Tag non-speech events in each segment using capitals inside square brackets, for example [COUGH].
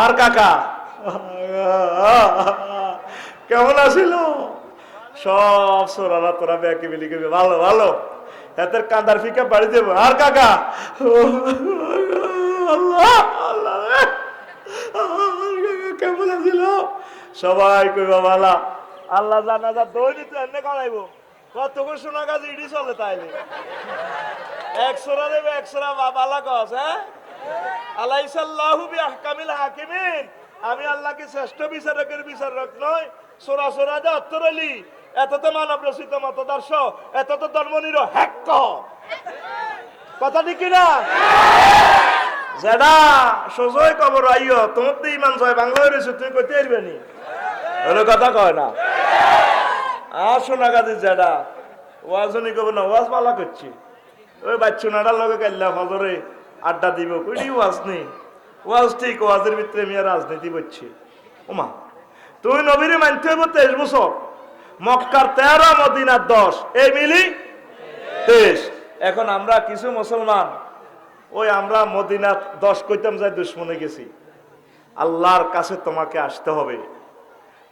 আর কাকা? কেমন আছিল? সব সোরারা তোরা ব্যাকে মিলি করবে। ভালো ভালো। এতের কান্দার ফিকা বাড়ি দেবো। আর কাকা? আল্লাহ কেমন আছিল? সবাই কইবা ভালা আল্লাহ জানা যা দৈনিক এনে করাইবো। কত করে শোনা কাজ ইডি চলে তাইলে? একশোরা দেবে একশোরা বাবালা কস হ্যাঁ? আমি আল্লাহ কি শ্রেষ্ঠ বিচারকের বিচারক নয়, সোরা সোরা দে অত্তরলি এত তো মানব রচিত মতদর্শ, এত তো ধর্মনির হ্যাক কথা ঠিক কিনা? ইমান ওরে কথা না। শোনা ওয়াজ পালা করছি। ওই বাচ্চুনাটার লগে কাল্লা ফজরে। আড্ডা দিব কইলি ওয়াজ নেই। ওয়াজ ঠিক, ওয়াজের ভিতরে মিয়া রাজনীতি করছি। ওমা, তুই নবীরে মানতে হইব তেইশ বছর। মক্কার তেরো, মদিনার দশ। এই মিলি? তেইশ। এখন আমরা কিছু মুসলমান, ওই আমরা মদিনার দশ কইতাম যাই দুশ্মনে গেছি। আল্লাহর কাছে তোমাকে আসতে হবে।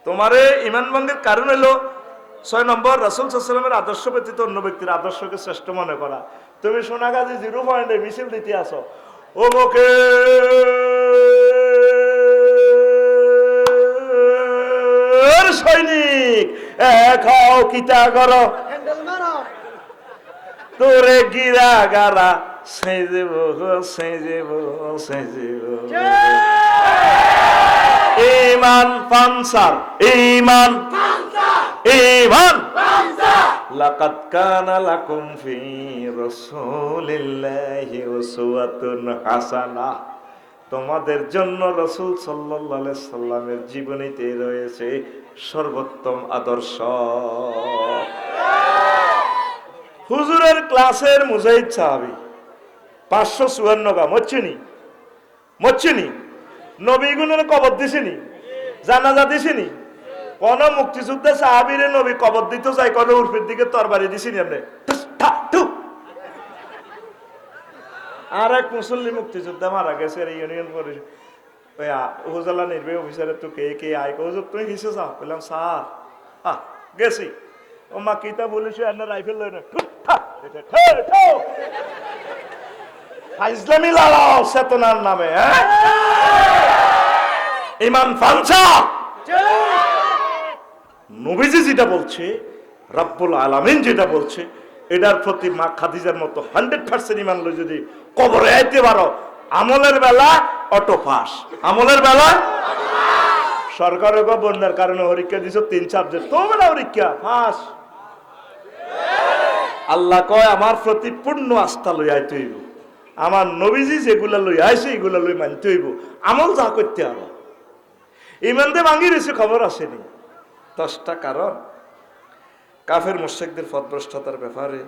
তোমারে ইমান ভঙ্গের কারণ হলো ছয় নম্বর রাসুল সাল্লামের আদর্শ ব্যতীত অন্য ব্যক্তির আদর্শকে শ্রেষ্ঠ মনে করা। তুমি সোনাগাজী জিরো পয়েন্টে মিছিল দিতে আসো। ও মোকে সৈনিক খাও কিতা করো। তোরে গিরা গারা সেজেব সেজেব সেজেব। ইমান পানসার ইমান ইমান। লাকাদ কানা লাকুম ফি রাসূলিল্লাহি উসওয়াতুন হাসানাহ তোমাদের জন্য রসুল সাল্লাল্লাহু আলাইহি সাল্লামের জীবনীতে রয়েছে সর্বোত্তম আদর্শ। হুজুরের ক্লাসের মুজাহিদ সাহাবি পাঁচশো চুয়ান্ন গা মচ্ছিনি মচ্ছিনি। নবীগুনের কবর দিছিনি? জানাজা দিছিনি? কোন মুক্তিযুদ্ধে সাহাবিরে নবী কবর দিতে চাই কোন উর্ফির দিকে তরবারি দিছিনি আপনি? আর এক মুসল্লি মুক্তিযোদ্ধা মারা গেছে ইউনিয়ন পরিষদ। ওই উপজেলা নির্বাহী অফিসারের তো কে কে, আয় হুজুর, তুমি গেছো চা বললাম স্যার। আহ, গেছি। ও মা কিতা বলিস? এনে রাইফেল লই না। ফাইজলামি লালাও, চেতনার নামে হ্যাঁ? ইমান ফানসা নবীজি যেটা বলছে, রাব্বুল আলামিন যেটা বলছে, এটার প্রতি মা খাদিজার মতো হান্ড্রেড পার্সেন্ট ইমান লই যদি কবরে আইতে পারো, আমলের বেলা অটো পাস। আমলের বেলা? সরকারের বন্যার কারণে পরীক্ষা দিছ, তিন সাবজেক্ট তো বেলা পরীক্ষা পাস। আল্লাহ কয়, আমার প্রতি পূর্ণ আস্থা লই আইতে হইব। আমার নবীজি যেগুলা লই আইছে, এগুলা লই মানতে হইব। আমল যা করতে হবে। ইমানতে ভাঙি রয়েছে খবর আসেনি। দশটা কারণ। কাফের মুশেকদের পদভ্রষ্টতার ব্যাপারে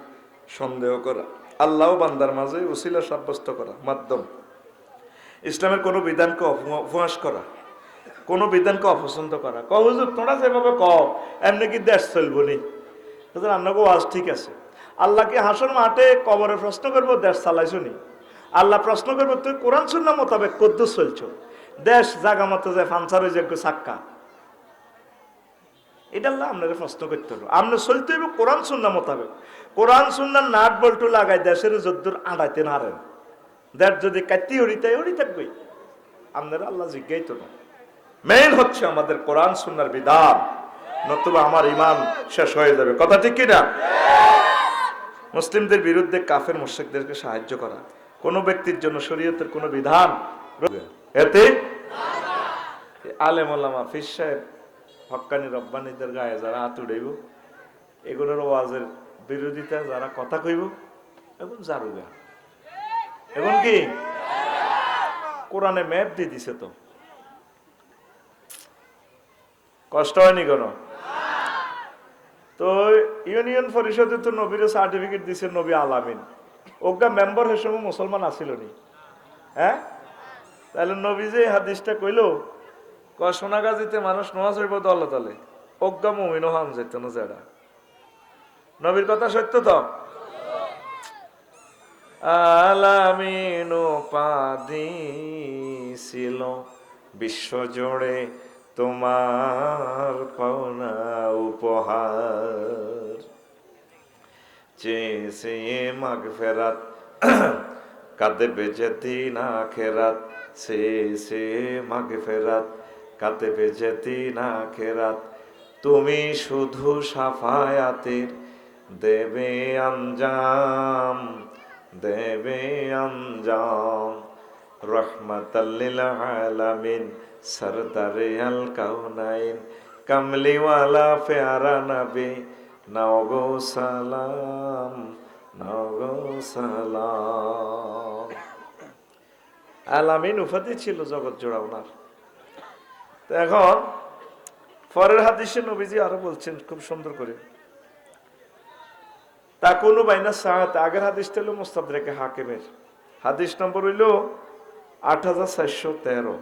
সন্দেহ করা। আল্লাহ বান্দার মাঝে উসিলা সাব্যস্ত করা, মাধ্যম। ইসলামের কোনো বিধানকে উপহাস করা, কোনো বিধানকে অপছন্দ করা। ক হুজুর, তোমরা যেভাবে ক এমনি কি দেশ চলবো নি? আপনাকে ওয়াজ ঠিক আছে। আল্লাহকে হাসন মাঠে কবরে প্রশ্ন করব, দেশ চালাইছো নি? আল্লাহ প্রশ্ন করব, তুই কোরআন শুননা মোতাবেক কদ্দুস চলছো। দেশ জাগা মতো যে ফান্সার হয়ে যাবে সাক্কা। এটা আল্লাহ আপনাকে প্রশ্ন করতে হবে আপনি চলতে হইব কোরআন, সুন্না মোতাবেক। কোরআন সুন্নার নাট, বল্টু লাগাই দেশের যদ্দুর আড়াইতে নারেন দেশ যদি কাটি উড়িতাই উড়ি থাকবে আপনারা আল্লাহ জিজ্ঞাই তো না মেইন হচ্ছে আমাদের কোরআন, সুন্নার বিধান। নতুবা আমার ইমান শেষ হয়ে যাবে। কথা ঠিক কিনা? মুসলিমদের বিরুদ্ধে কাফের মুর্শিকদেরকে সাহায্য করা। কোনো ব্যক্তির জন্য শরীয়তের কোনো বিধান এতে আলেম ওলামা ফির সাহেব হক্কানি রব্বানিদের গায়ে যারা হাত উড়াইব, এগুলোর ওয়াজের বিরোধিতা, যারা কথা কইব এখন জারুগা। এখন কি? কোরআনে ম্যাপ দিয়ে দিছে তো। কষ্ট হয়নি কোনো? তো ইউনিয়ন পরিষদে তো নবীর সার্টিফিকেট দিছে নবী আলামিন। ওগা মেম্বার হিসেবে মুসলমান আসিল নি। হ্যাঁ? তাহলে নবী যে হাদিসটা কইলো, কয় সোনাগাজিতে মানুষ নোয়াজ হইব দলে দলে অজ্ঞা মুমিন হাম যেত যারা নবীর কথা সত্য তো? আলামিন পাদি ছিল বিশ্বজোড়ে তোমার পাওনা উপহার। চেয়েছে মাগ ফেরাত কাঁদে কাঁদবে যেদিন আখেরাত। সে সে মাগ ফেরাত কাঁদবে না আখেরাত। তুমি শুধু সাফায়াতের, দেবে আঞ্জাম দেবে আঞ্জাম। রহমতাল্লিল আলামিন, সরদারে আল কাউনাইন। কামলিওয়ালা প্যারা নবী নগো সালাম নগো সালাম। আলামিন উপাধি ছিল জগৎ জোড়া ওনার। তো এখন পরের হাদিসে নবীজি আরও বলছেন খুব সুন্দর করে। তা কোনো বাইনা সাহাত আগের হাদিসটা হলো মোস্তাদ রেখে হাকিমের। হাদিস নম্বর হইল আট হাজার চারশো তেরো।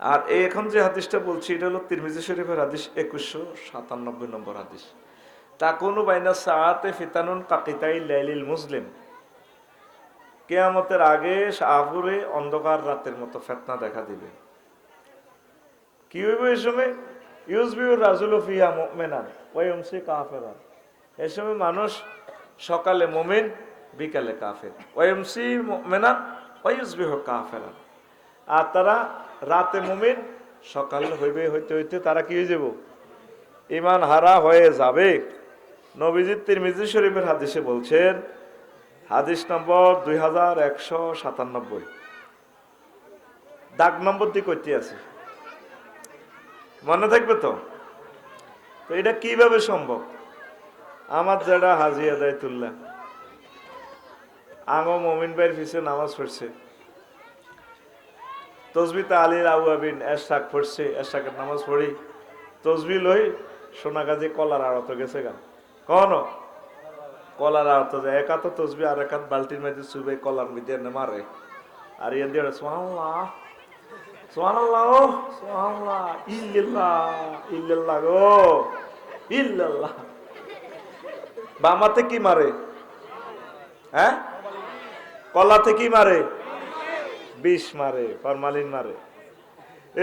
আর এখন যে হাদিসটা বলছি, এটা হলো তিরমিজি শরীফের হাদিস একুশশো সাতানব্বই নম্বর হাদিস। তা কোনো বাইনা সাহাতে ফিতানুন কাকিতাই লাইলিল মুসলিম। কেয়ামতের আগে শাহপুরে অন্ধকার রাতের মতো ফেতনা দেখা দিবে। কি হইব এই সময়? ইউজবিউ রাজুল ফিয়া সময় মানুষ সকালে মোমেন, বিকালে কাফের। ওয়াইমসি মেনান ওয়াইউজবিহ কাফেরান। আর তারা রাতে মোমেন, সকাল হইবে হইতে হইতে তারা কি হয়ে যাব? ইমান হারা হয়ে যাবে। নবীজিৎ তিরমিজি শরীফের হাদিসে বলছেন হাদিস নম্বর দুই হাজার একশো সাতানব্বই। দাগ নম্বর দিয়ে করতে আছে। মনে থাকবে তো? তো এটা কীভাবে সম্ভব? আমার যেটা হাজিয়া দেয় তুল্লা আঙো মমিন ভাইয়ের পিছিয়ে নামাজ পড়ছে। তসবিতে আলীর আবু আবিন এরশাক পড়ছে এরশাকের নামাজ পড়ি। তসবি লই সোনাগাজী কলার আড়ত গেছে গা। কন কলার আড়ত যায়। একা তো তসবি আর একাত বালতির মধ্যে চুবে কলার মধ্যে এনে মারে। আর ইয়ে দিয়ে সোহানাল্লাহ সোহানাল্লাহ ইল্লাল্লাহ ইল্লাল্লাহ গো, ইল্লাল্লাহ। বামাতে কি মারে? হ্যাঁ? কলাতে কি মারে? বিষ মারে, ফরমালিন মারে।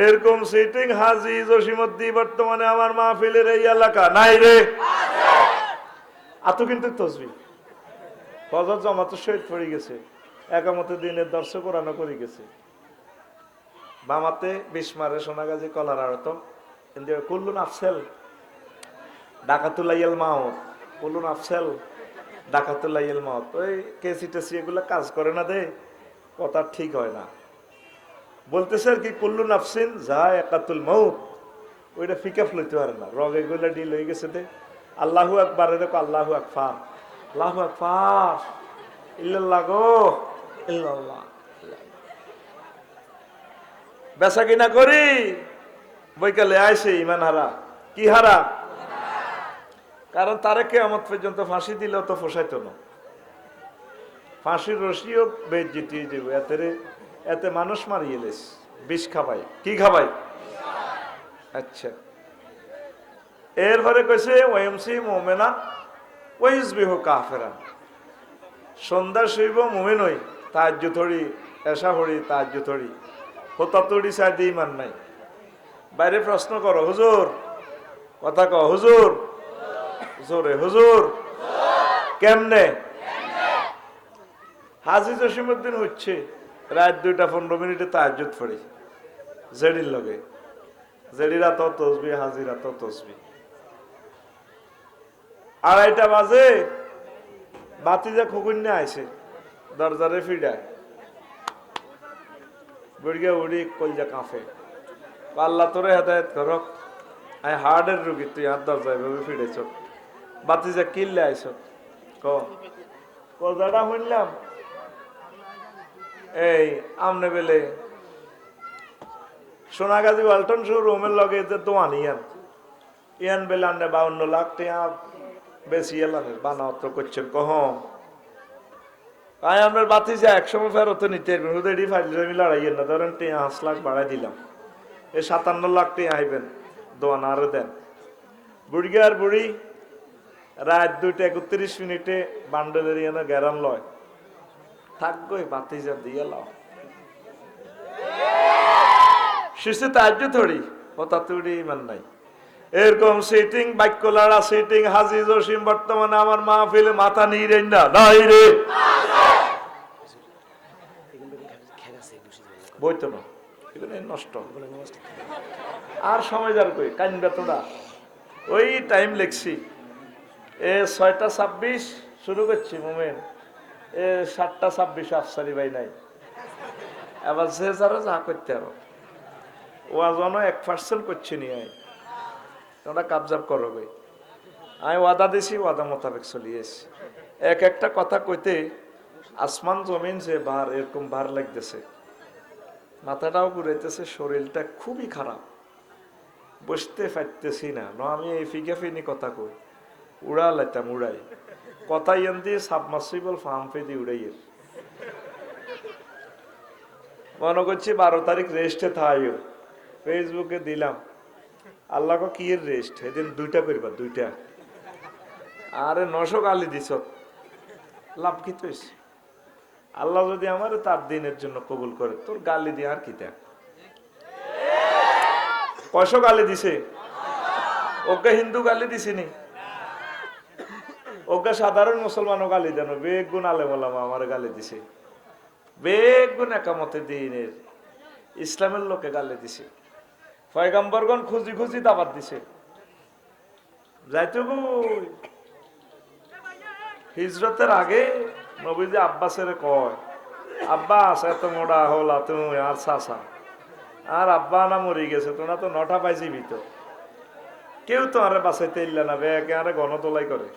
এরকম সিটিং হাজি জসিমদ্দি বর্তমানে আমার মাহফিলের এই এলাকা। নাই রে। আতো কিন্তু তসবি। ফজর জমা তো শহীদ পড়ে গেছে। একামতে দিনের দর্শক কোরআন করে গেছে। বামাতে বিষ মারে সোনাগাজী কলার আড়তম কিন্তু কুল্লুন আফসেল ডাকাতুল্লাইয়াল মাওত। কুল্লুন আফসেল ডাকাতুল্লাইয়াল মাওত। ওই কেসি টেসি এগুলো কাজ করে না দে, কথা ঠিক হয় না। বলতেছে আর কি, কুল্লু নাফসিন যা একাতুল মৌত ওইটা ফিকা লইতে পারে না। রগ এগুলো ডিল হয়ে গেছে দে। আল্লাহু আকবার দেখো আল্লাহু আকফার আল্লাহু আকফার ইল্লাল্লাহ গো। ইল্লাল্লাহ। বেচা কিনা করি। বৈকালে আইসে ইমান হারা। কি হারা? কারণ তারে কেমত পর্যন্ত ফাঁসি দিলেও তো ফসাইতো না। ফাঁসির রশিও বেদ জিতিয়ে যাব এতে এতে মানুষ মারিয়ে লেস। বিষ খাবাই। কি খাবাই? আচ্ছা। এরপরে কইছে ওএমসি মোমেনা ওইস বিহ কাফেরা সন্ধ্যা শৈব মোমেন হই তাহাজ্য থড়ি এসা হড়ি তাহাজ্য থড়ি। হোতাতড়ি সাইডে ইমান নাই। বাইরে প্রশ্ন করো, হুজুর? কথা কও, হুজুর? জোরে, হুজুর। কেমনে? হাজি জসিমুদ্দিন হচ্ছে রাত দুইটা পনেরো মিনিটে তাহাজুত পড়ি জেডির লগে। জেডিরা তো তসবি, হাজিরা তো তসবি। আড়াইটা বাজে। বাতি যে খকুন্যা আইছে, দরজারে ফিডায় বুড়িয়া উড়ি কলজা কাঁফে আল্লাহ তোরে হেদায়ত করক। আমি হার্টের রুগী, তুই হাত দরজায় ভাবে ফিরেছ বাতি যে কিনলে আইস, ক। কথাটা শুনলাম এই, আমনে বেলে। সোনাগাজী ওয়ালটন শো রোমের লগে তো আনিয়ান ইয়ান। বেলে আনে বাউন্ন লাখ টাকা। বেশি এলাম বানাও তো করছেন কহ তাই আমরা বাতি যে একসময় ফেরত নিতে পারবেন হুদের ডি ফাইল জমি লড়াইয়ের না, ধরেন পাঁচ লাখ বাড়াই দিলাম। এই সাতান্ন লাখ টিয়া আইবেন, দোয়ান আরও দেন। বুড়ি আর বুড়ি রাত দুইটা একত্রিশ মিনিটে বান্ডেলের ইয়ানো গ্যারান লয় থাকবই বাতি যা দিয়ে লাও। শিশু তার্য থরি ও তাতুড়ি ইমান নাই। এরকম সিটিং বাক্য লাড়া সিটিং হাজি জসিম বর্তমানে আমার মাহফিলে মাথা নিয়ে না। নাই রে। বইতো না। নষ্ট। আর সময় যার কই? কাইনবা তোরা। ওই টাইম লেখছি। এ ছয়টা ছাব্বিশ, শুরু করছি, মোমেন। এ সাতটা ছাব্বিশ, আফসারি ভাই নাই। এবার সে যারা যা করতে আরও ওয়াজনও এক পার্সেন্ট করছি নি আই তোমরা কাবজাব করো ভাই আমি ওয়াদা দিছি, ওয়াদা মোতাবেক চলিয়েছি এক একটা কথা কইতে আসমান জমিন যে বার এরকম বার লাগতেছে। মাথাটাও ঘুরাইতেছে, শরীরটা খুবই খারাপ। বসতে পারতেছি না, ন আমি এই ফিকে ফিনি কথা কই। উড়া লাইতাম উড়াই। কথা ইয়ান দিয়ে সাবমার্সিবল ফার্ম ফে দিয়ে উড়াই মনে করছি বারো তারিখ রেস্টে থাইও। ফেসবুকে দিলাম। আল্লাহ কি এর রেস্ট এদিন দুইটা করবা দুইটা। আরে, নশো গালি দিছ। লাভ কি তো আল্লাহ যদি আমার তার দিনের জন্য কবুল করে, তোর গালি দিয়ে আর কিতা? কয়শো গালি দিছে? ওকে হিন্দু গালি দিছিনি। ওকে সাধারণ মুসলমানও গালি দেন বেগ গুণ আলে বললাম আমার গালি দিছে। বেগ গুণ একামতে দিনের ইসলামের লোকে গালি দিছে। পয়গাম্বরগণ খুঁজি খুঁজি দাবাত দিছে। যাইতে? হিজরতের আগে নবীজি আব্বাসের কয়, আব্বাস, এত মোড়া হলা তুমি আর সাসা আর আব্বা না মরে গেছে, তোরা তো নটা পাইছি ভিতর কেউ তো আরে বাসাইতে ইল্লা না বে বেকে আরে গণতলাই করে।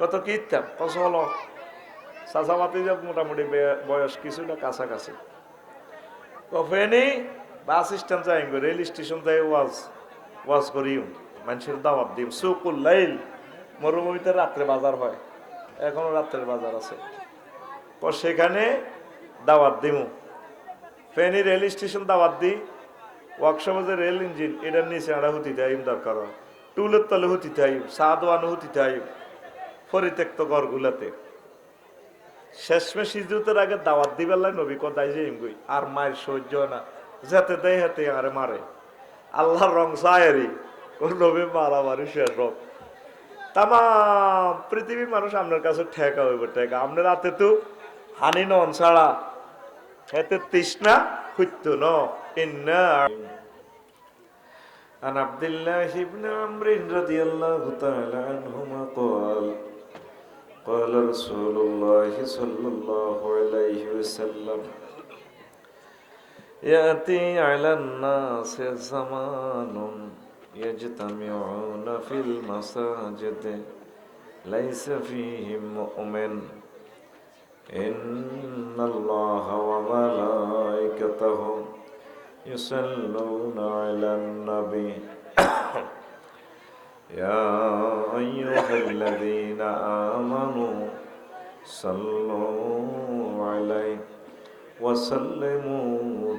কত কি ইত্যাম কত হলো চাচা মাতি যে মোটামুটি বয়স কিছুটা কাছাকাছি। কফেনি বাস স্ট্যান্ড যাই রেল স্টেশন যাই ওয়াজ ওয়াজ করিও মানুষের দাওয়াত দিম সুকুল লাইল, মরুভূমিতে রাত্রে বাজার হয়। এখনও রাত্রের বাজার আছে। তো সেখানে দাওয়াত দিমু। ফেনি রেল স্টেশন দাওয়াত দিই। ওয়ার্কশপে যে রেল ইঞ্জিন, এটার নিচে আড়া হুতিতে আইম দরকার হয়। টুলের তলে হুতিতে আইম সাদওয়ানো হুতিতে আইম পরিত্যক্ত ঘরগুলাতে। শেষমে সিজুতের আগে দাওয়াত দিবার লাই নবী কদাই যে আর মায়ের সহ্য না। যেতে দেয় হাতে আরে মারে আল্লাহর রং সায়েরি কোন নবী মারামারি শেষ রব তাম পৃথিবীর মানুষ আপনার কাছে ঠেকা হইব ঠেকা আপনার রাতে তো হানি নন ছাড়া হেতে তৃষ্ণা হইত ন ইন্না عن عبد الله بن عمرو رضي الله تعالى عنهما قال قال رسول الله صلى الله عليه وسلم يأتي على الناس زمان يجتمعون في المساجد ليس فيهم مؤمن. إن الله وملائكته يصلون على النبي. [COUGHS] يا أيها الذين آمنوا صلوا عليه وسلموا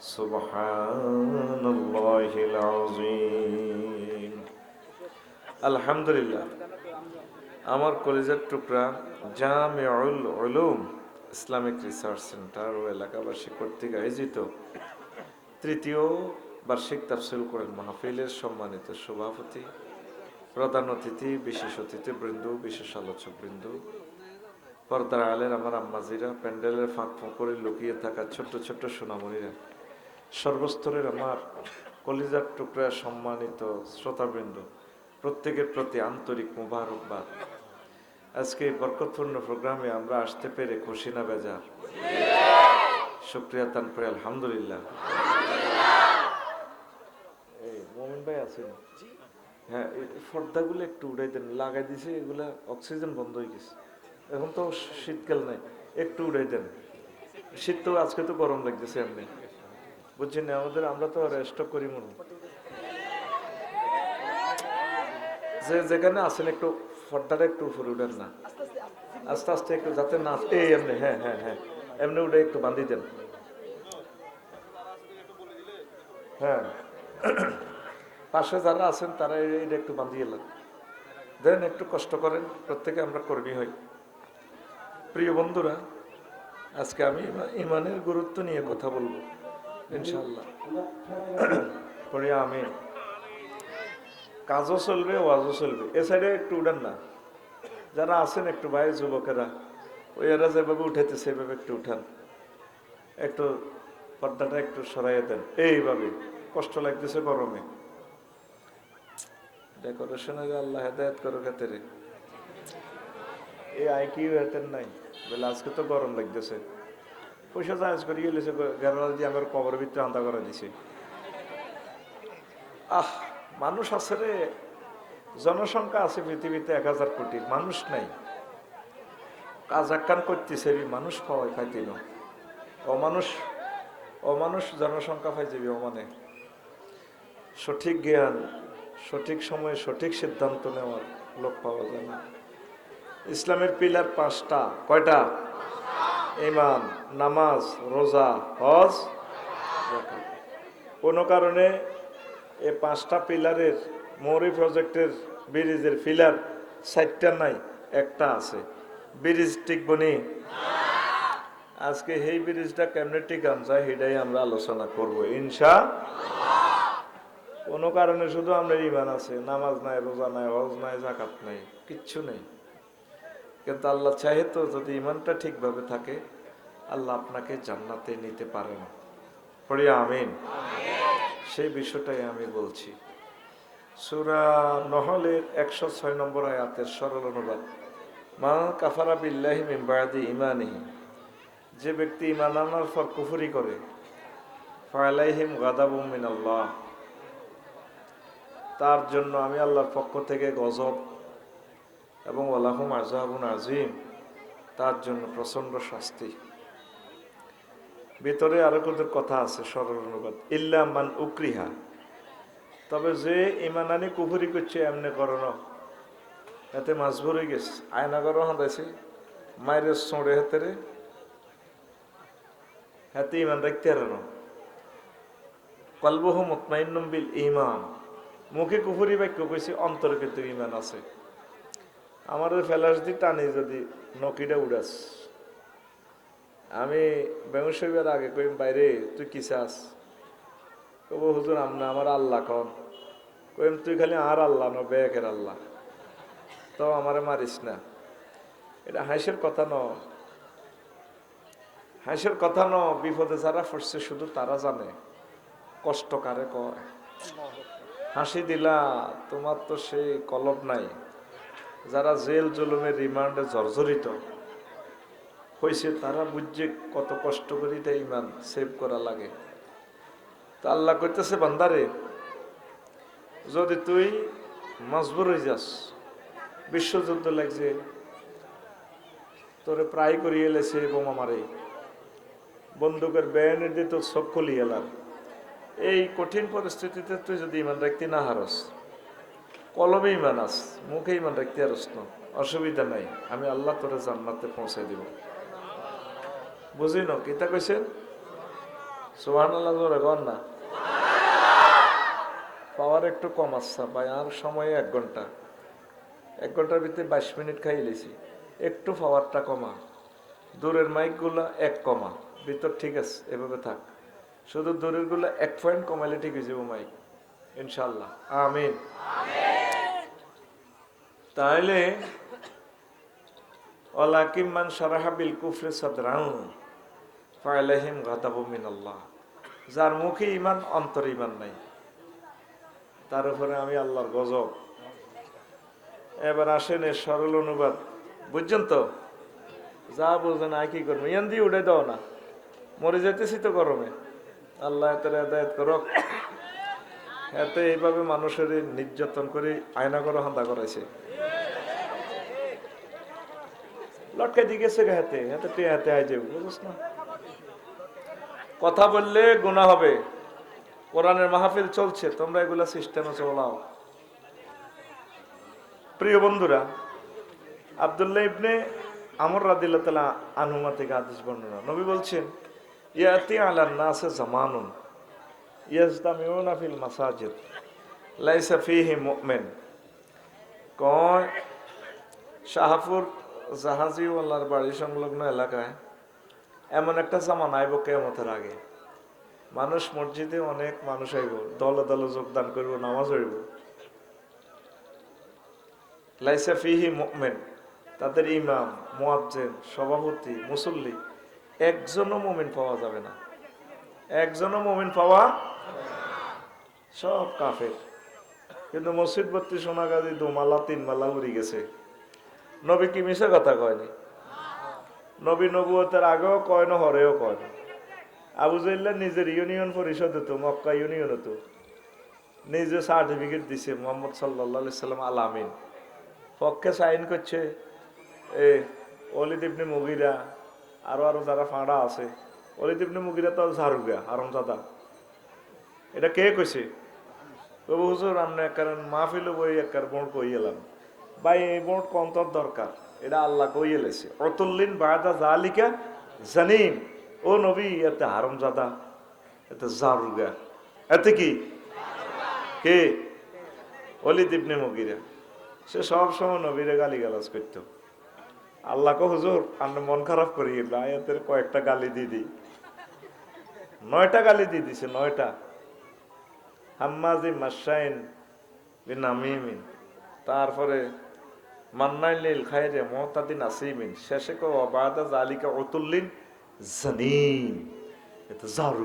سبحان الله العظيم الحمد لله আমার কলেজের টুকরা Jamiul Uloom Islamic research centre ও এলাকাবাসী কর্তৃক আয়োজিত তৃতীয় বার্ষিক তাফসিল করেন মাহফিলের সম্মানিত সভাপতি প্রধান অতিথি বিশেষ অতিথি বৃন্দ বিশেষ আলোচক বৃন্দ পর্দার আলের আমার আম্মাজিরা প্যান্ডেলের ফাঁক ফাঁক করে লুকিয়ে থাকা ছোট্ট ছোট্ট সোনামণিরা সর্বস্তরের আমার কলিজার টুকরা সম্মানিত শ্রোতাবৃন্দ প্রত্যেকের প্রতি আন্তরিক মুবারকবাদ। আজকে এই বরকতপূর্ণ প্রোগ্রামে আমরা আসতে পেরে খুশি না বেজার। শুক্রিয়া তান করে আলহামদুলিল্লাহ। এই মোমিন ভাই আছেন? হ্যাঁ পর্দাগুলো একটু উড়াই দেন লাগাই দিছে এগুলা অক্সিজেন বন্ধ হয়ে গেছে। এখন তো শীতকাল নাই একটু উড়াই দেন। শীত তো আজকে তো গরম লাগতেছে এমনি। বুঝছেন আমাদের আমরা তো স্টক করি মনে যে যেখানে আছেন একটু পর্দাটা একটু উপরে উঠেন না। আস্তে আস্তে একটু যাতে না এই এমনি হ্যাঁ হ্যাঁ হ্যাঁ এমনি উঠে একটু বান্ধি দেন। হ্যাঁ। পাশে যারা আছেন, তারা এইটা একটু বান্ধিয়ে এলেন। দেন একটু কষ্ট করেন, প্রত্যেকে আমরা কর্মী হই। প্রিয় বন্ধুরা, আজকে আমি ইমানের গুরুত্ব নিয়ে কথা বলব। ইনশাল্লাহ পরে আমি। কাজও চলবে, ওয়াজও চলবে। এ সাইডে একটু উঠান না। যারা আছেন একটু ভাই, যুবকেরা ওই এরা যেভাবে উঠেছে সেভাবে একটু উঠান। একটু পর্দাটা একটু সরাইয়ে দেন। এইভাবে। কষ্ট লাগতেছে গরমে। ডেকোরেশনের আল্লাহ হেদায়ত করো ক্ষেত্রে এই আই কি হেতেন নাই। বলে আজকে তো গরম লাগতেছে। পয়সা চার্জ করে গেলেছে গেরাল দিয়ে আমার কবর ভিতরে আন্দা করে দিছে। আহ, মানুষ আছে রে। জনসংখ্যা আছে পৃথিবীতে এক হাজার কোটি মানুষ নাই। কাজ একখান করতেছে মানুষ পাওয়াই না অমানুষ অমানুষ জনসংখ্যা পাই যাবি অমানে। সঠিক জ্ঞান, সঠিক সময়ে সঠিক সিদ্ধান্ত নেওয়ার লোক পাওয়া যায় না। ইসলামের পিলার পাঁচটা, কয়টা? ইমান নামাজ, রোজা, হজ, কোনো কারণে এই পাঁচটা পিলারের মৌরি প্রজেক্টের ব্রিজের পিলার চারটা নাই, একটা আছে। ব্রিজ টিকবনি আজকে সেই ব্রিজটা কেমনে টিকাম যায় সেটাই আমরা আলোচনা করব, ইনশা কোনো কারণে শুধু আমরা ইমান আছে, নামাজ নাই, রোজা নাই, হজ নাই জাকাত নাই, কিচ্ছু নেই। কিন্তু আল্লাহ চাহে তো যদি ইমানটা ঠিকভাবে থাকে, আল্লাহ আপনাকে জান্নাতে নিতে পারেন পড়িয়া আমিন। সেই বিষয়টাই আমি বলছি। সুরা নহলের একশো ছয় নম্বর আয়াতের সরল অনুবাদ। মা কাফারা বিল্লাহি মিম্বায়াদি ইমানিহি যে ব্যক্তি ইমান আনার পর কুফুরি করে, ফালাইহিম গাদাবুম মিনাল্লাহ। তার জন্য আমি আল্লাহর পক্ষ থেকে গজব এবং ওলাহুম আজাবুন আজিম তার জন্য প্রচণ্ড শাস্তি। ভিতরে আরও কত কথা আছে, সরল অনুবাদ। ইল্লা মান উকরিহা। তবে যে ইমানানি কুফুরি করছে, এমনি করো এতে মাঝভর হয়ে গেছে। আয়না করো হাঁদাইছে। মায়ের সোঁড়ে হাতে রে। হাতে ইমান রাখতে আর কলবহ মুতমাইন্নুম বিল ইমান মুখে কুফুরি বাক্য কইছে, অন্তরে কিন্তু ইমান আছে। আমাদের ফেলাস দি টানি যদি নকিটা উড়াস। আমি বেঙ্গসইবার আগে কইম, বাইরে, তুই কি চাস কব হুজুর আমনা আমার আল্লাহ কন। কইম, তুই খালি আর আল্লাহ ন বেকের আল্লাহ। তো আমারে মারিস না। এটা হাঁসের কথা ন হাঁসের কথা ন বিপদে যারা পড়ছে শুধু তারা জানে কষ্ট কারে কয়। হাসি দিলা, তোমার তো সেই কলব নাই। যারা জেল জুলুমের রিমান্ডে জর্জরিত হয়েছে তারা বুঝছে কত কষ্ট করি তাই ইমান সেভ করা লাগে। তা আল্লাহ করতেছে বান্দারে, যদি তুই মজবুর হয়ে যাস, বিশ্বযুদ্ধ লাগছে, তোরে প্রায় করিয়ে এলেছে বোমা মারে। বন্দুকের ব্যানের দিয়ে তোর সব এই কঠিন পরিস্থিতিতে তুই যদি ইমান রাখতে না হারস। কলমে ইমান আস মুখে ইমান রাখতে আর অসুবিধা নাই, আমি আল্লাহ তোরে জান্নাতে পৌঁছাই দিব। বুঝি ন, কিতা কইছেন? সোহান আল্লাহ জোরে না। পাওয়ার একটু কম আসছে ভাই, আর সময় এক ঘণ্টা। এক ঘণ্টার ভিতরে বাইশ মিনিট খাই লিছি, একটু পাওয়ারটা কমা। দূরের মাইকগুলো এক কমা, ভিতর ঠিক আছে, এভাবে থাক। শুধু দূরেরগুলো এক পয়েন্ট কমাইলে ঠিক হয়ে যাব, মাইক। ইনশাল্লাহ আমিন। তাহলে ওলাকিম মান সারাহা বিল কুফরে সাদরাউ ফাইলাহিম গাদাবু মিনাল্লাহ। যার মুখে ইমান অন্তর ইমান নাই। তার উপরে আমি আল্লাহর গজব। এবার আসেন এর সরল অনুবাদ। বুঝছেন তো? যা বুঝলেন আর কি করব? ইয়ান দিয়ে উঠে দাও না। মরে যেতেছি তো গরমে। আল্লাহ এত হেদায়ত করক। এতে এইভাবে মানুষের নির্যাতন করে আয়না করে হান্দা করাইছে। লটকে দিয়ে গেছে হাতে হাতে টে হাতে আই বুঝছ না? কথা বললে গুণা হবে। কোরআনের মাহফিল চলছে, তোমরা এগুলা সিস্টেমে চলাও। প্রিয় বন্ধুরা, আবদুল্লাহ ইবনে আমর রাদিল্লাহ তালা আনুমা থেকে আদেশ বর্ণনা। নবী বলছেন, ইয়াতি আলান আছে জামানুন। ইয়াজদামিউনা ফিল মাসাজিদ, লাইসা ফিহি মুমিন। কয়, শাহপুর জাহাজিওয়ালার বাড়ি সংলগ্ন এলাকায় এমন একটা জামান আইব কেমতের আগে। মানুষ মসজিদে অনেক মানুষ আইব, দলে দলে যোগদান করব, নামাজ হইব। লাইসা ফিহি মুমিন, তাদের ইমাম, মুয়াজ্জিন, সভাপতি, মুসল্লি, একজনও মুমিন পাওয়া যাবে না। একজনও মুমিন পাওয়া সব কাফের। কিন্তু মসজিদ ভর্তি সোনাগাদি দুমালা তিন মালা উড়ি গেছে। নবী কি মিশে কথা কয়নি? নবী নবুয়তের আগেও কয় না, হরেও কয় না। আবু জাইল্লা নিজের ইউনিয়ন পরিষদ হতো মক্কা ইউনিয়ন হতো নিজে সার্টিফিকেট দিছে মোহাম্মদ সাল্লাহ সাল্লাম আলামিন পক্ষে সাইন করছে, এ অলিদ ইবনে মুগিরা, আরও আরও যারা ফাঁড়া আছে। অলিদ ইবনে মুগিরা তো ঝাড়ুগা আরমজাদা এটা কে কইছে? বাবু হুজুর, আমরা একবার মাহফিল বই একবার বোর্ড কই এলাম ভাই, এই বোর্ড কন্তর দরকার, এটা আল্লাহ কই এলেছে অতুল্লিন বাদা জালিকা জানিন ও নবী, এতে হারমজাদা, এতে জারুগা। এতে কি? কে? অলিদ ইবনে মুগিরা। সে সব সময় নবীরে গালি গালাজ করতো আল্লাহকে হুজুর, আমরা মন খারাপ করি আয়াতের কয়েকটা গালি দিয়ে দিই। নয়টা গালি দিয়ে দিছে, নয়টা। হাম্মাজি মাসাইন বিন আমিমিন। তারপরে মান্নাইল খাইরে মহতাদিন আসিমিন। শেষে কো অবাদা জালিকা অতুল্লিন জানিন এটা জারু